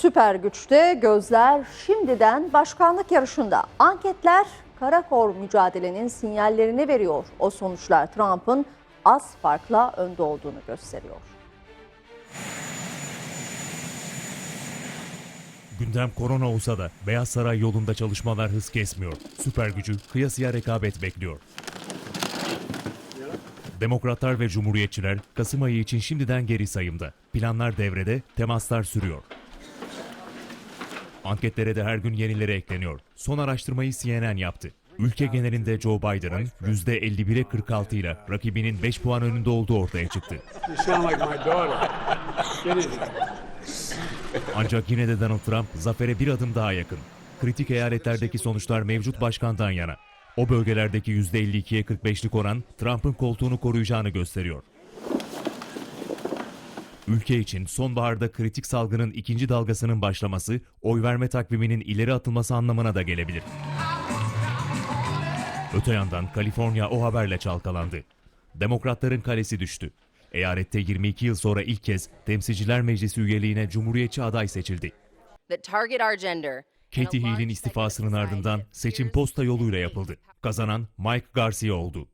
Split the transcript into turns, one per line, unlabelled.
Süper güçte gözler şimdiden başkanlık yarışında. Anketler Karakor mücadelenin sinyallerini veriyor. O sonuçlar Trump'ın az farkla önde olduğunu gösteriyor.
Gündem korona olsa da Beyaz Saray yolunda çalışmalar hız kesmiyor. Süper gücü kıyasıya rekabet bekliyor. Demokratlar ve Cumhuriyetçiler Kasım ayı için şimdiden geri sayımda. Planlar devrede, temaslar sürüyor. Anketlere de her gün yenileri ekleniyor. Son araştırmayı CNN yaptı. Ülke genelinde Joe Biden'ın %51'e 46 ile rakibinin 5 puan önünde olduğu ortaya çıktı. Ancak yine de Donald Trump zafere bir adım daha yakın. Kritik eyaletlerdeki sonuçlar mevcut başkandan yana. O bölgelerdeki %52'ye 45'lik oran Trump'ın koltuğunu koruyacağını gösteriyor. Ülke için sonbaharda kritik salgının ikinci dalgasının başlaması, oy verme takviminin ileri atılması anlamına da gelebilir. Öte yandan Kaliforniya o haberle çalkalandı. Demokratların kalesi düştü. Eyalette 22 yıl sonra ilk kez Temsilciler Meclisi üyeliğine Cumhuriyetçi aday seçildi. Katie Hill'in istifasının ardından seçim posta yoluyla yapıldı. Kazanan Mike Garcia oldu.